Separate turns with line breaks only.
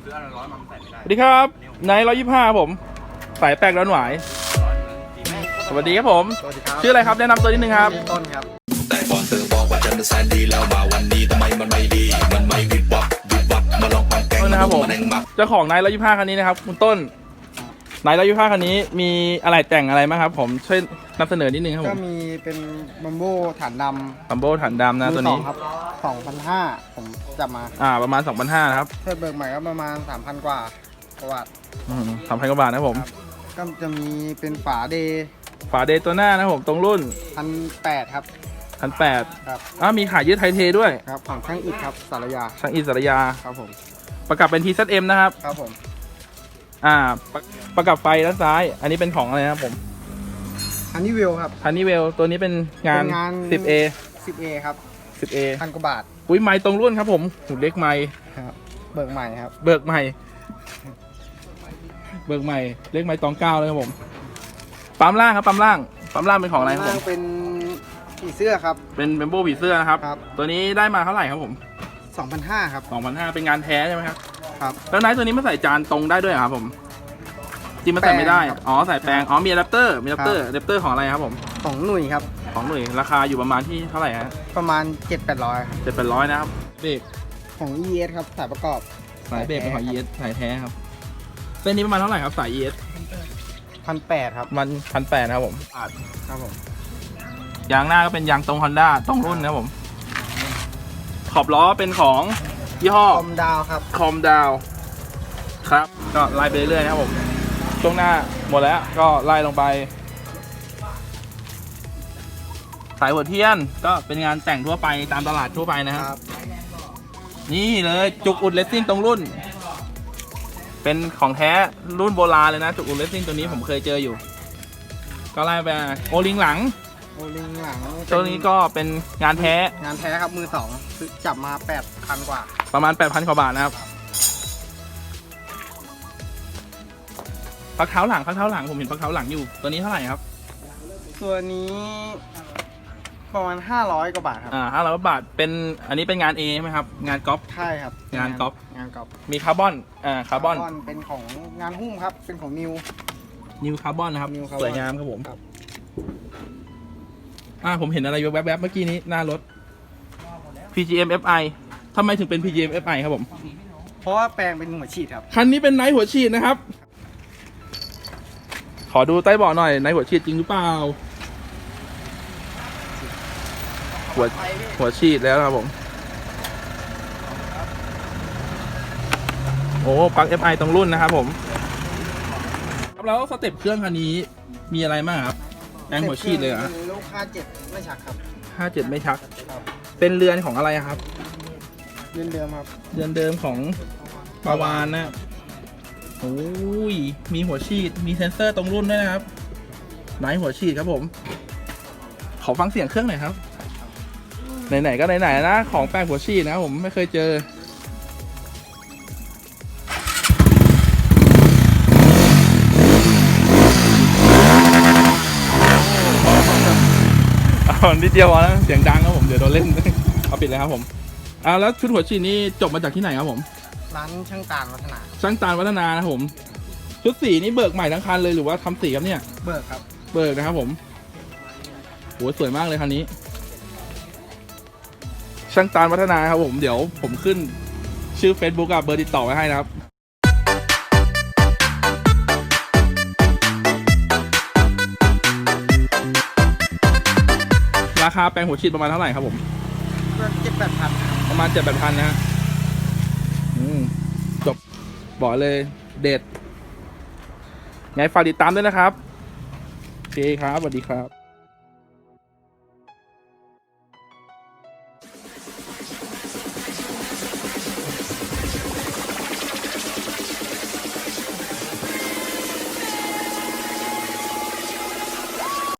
สดีครับนายร้อยยี่ห้าผม สายแปลกร้อนหวาย สวัสดีครับผม
สวัสดีครับ
ชื่ออะไรครับ แนะนำตัวนิดนึงครับ
ต้นครับ
แต่ก่อนเธอบอกว่าฉันนั้นแสนดีแล้วมาวันนี้ทำไมมันไม่ดี มันไม่วิบวับวิบวับมาลองความแกล้ง
ต้นนะครับผม
มาแดงมัก
เจ้าของนายร้อยยี่ห้าคันนี้นะครับ คุณต้น นายร้อยยี่ห้าคันนี้มีอะไรแต่งอะไรบ้างครับผมช่วยนำเสนอนิดนึงครับผ
ก็
ม
มีเป็นบัมโบฐานด
ลัมโบฐานดำำนะตัวนี้
มือสองครับสองพันห้าผมจับมา
อ่าประมาณ 2,500นะครับ
ถ้าเบิกใหม่ก็ประมาณสามพันกว่าประวัติ
สามพันกว่าบาทนะครับผม
ก็จะมีเป็นฝาเดย์
ฝาเดย์ตัวหน้านะครับผมตรงรุ่น
พันแปดครับ
พันแปด
ครับ
อ่ามีขายยืดไทยเทด้วย
ครับของช่างอิฐครับสารยา
ช่างอิสระยา
ครับผม
ประกับเป็น TZM นะครับ
ครับผม
อ่าประประกับไฟด้านซ้าย อันนี้เป็นของอะไรนะครับผม
อันนี้เวลครับ
ฮันนี่เวลตัวนี้เป็นงาน
เป็นงาน
10A
10A ครับ
10A
พันกว่าบาท
อุ้ยไม้ตรงรุ่นครับผมหูเล็กไม้
ครับเบิกใหม่ครับ
เบิกใหม่ เบิกใหม่ เลขไม้ตองเก้าเลยครับผม ปั๊มล่างครับปั๊มล่าง ปั๊มล่างเป็นของอะไรครับผม
ข้างล่างเป็นผีเสื้อครับ
เป็นเบมโบผีเสื้อนะครับ
ครับ
ตัวนี้ได้มาเท่าไหร่ครับผม
2,500ครับ
2,500เป็นงานแท้ใช่ไหมครับ
ครับ
แล้วไนท์ตัวนี้มาใส่จานตรงได้ด้วยเหรอครับผมจริงมันใส่ไม่ได้
แปลงครับ
อ๋อใส่แปลง อ๋อมีอะแดปเตอร์มีอะแดปเตอร์
ครับ
อะแดปเตอร์ของอะไรครับผม
ของหนุ่ยครับ
ของหน่วยราคาอยู่ประมาณที่เท่าไหร่ฮะ
ประมาณ 7-800ครับ
เจ็ดแปดร้อยนะครับเบรก
ของ ES ครับสายประกอบ
สายเบรกเป็นของ ES สายแท้ครับ เส้นนี้ประมาณเท่าไหร่ครับสาย ES
พันแปดครับ
มันพันแปดนะครับผม
ครับผม
ยางหน้าก็เป็นยางตรง Honda ตรงรุ่นนะครับผม ขอบล้อเป็นของ ยี่ห้อ
คอมดาวครับ
คอมดาวครับ ก็ไล่ไปเรื่อยๆนะครับผม ช่วงหน้าหมดแล้วก็ไล่ลงไป สายหัวเทียนก็เป็นงานแต่งทั่วไปตามตลาดทั่วไปนะ
ค
ค
รั
รับบนี่เลยจุกอุดเลสซิ่งตรงรุ่น เป็นของแท้รุ่นโบราณเลยนะ จุกอุดเลสซิ่งตัวนี้ผมเคยเจออยู่ ก็ไล่ไปโอลิงหลัง
โอลิงหลัง
ตัวนี้ก็เป็นงานแท้
งานแท้ครับมือสองซื้อจับมาแปดพันกว่า
ประมาณ 8,000กว่าบาทนะครับพักเท้าหลังพักเท้าหลังผมเห็นพักเท้าหลังอยู่ ตัวนี้เท่าไหร่ครับ
ตัวนี้ประมาณห้าร้อยกว่าบาทครับ
อ่าห้าร้อยบาทเป็นอันนี้เป็นงาน A ใช่ไหมครับ งานก๊อป
ใช่ครับ
งานก๊อฟ
งานก๊อฟ
มีคาร์บอนอ่าคาร์บอน
เป็นของงานหุ้มครับเป็นของนิว
นิวคาร์บอนนะครับ
New Carbon
สวยงามครับผม
ครับ
อ่าผมเห็นอะไรแวบๆเมื่อกี้นี้หน้ารถ PGM FI ทำไมถึงเป็น PGM FI ครับผม
เพราะว่าแปลงเป็นหัวฉีดครับ
คันนี้เป็นไนท์หัวฉีดนะครับ ขอดูใต้เบาะหน่อยไนท์หัวฉีดจริงหรือเปล่า หัวหัวฉีดแล้วครับผม โอ้ปลั๊ก FI ตรงรุ่นนะครับผม ครับแล้วสเต็ปเครื่องคันนี้มีอะไรบ้างครับ แรงหัวฉีดเลยเหรอ
ป็นลูกค้าเจ็ดไม่ชักครับ
ห้าเจ็ดไม่ชัก
ครับ
เป็นเรือนของอะไรครับ
เดิมเดิมครับ
เรือนเดิมของปาวานนะโอ้ย มีหัวฉีด มีเซนเซอร์ตรงรุ่นด้วยนะครับ ไหนหัวฉีดครับผม ขอฟังเสียงเครื่องหน่อยครับ ไหนๆก็ไหนๆนะ ของแปลกหัวฉีดนะครับผมไม่เคยเจอ นิดเดียวพอนะเสียงดังครับผมเดี๋ยวโดนเล่น เอาปิดเลยครับผมอ่าแล้วชุดหัวฉีดนี่จบมาจากที่ไหนครับผม
ร้านช่างตาลวัฒนา
ช่างตาลวัฒนานะครับผม ชุดสีนี่เบิกใหม่ทั้งคันเลยหรือว่าทำสีครับเนี่ย
เบิกครับ
เบิกนะครับผมโหสวยมากเลยคันนี้ ช่างตาลวัฒนาครับผมเดี๋ยวผมขึ้นชื่อ Facebook กับเบอร์ติดต่อไว้ให้นะครับ ราคาแปลงหัวฉีดประมาณเท่าไหร่ครับผม
เพื่อเจ็ดแปดพัน
ประมาณเจ็ดแปดพันนะฮะอืมจบบอกเลยเด็ดไงฝากติดตามด้วยนะครับโอเคครับสวัสดีครับ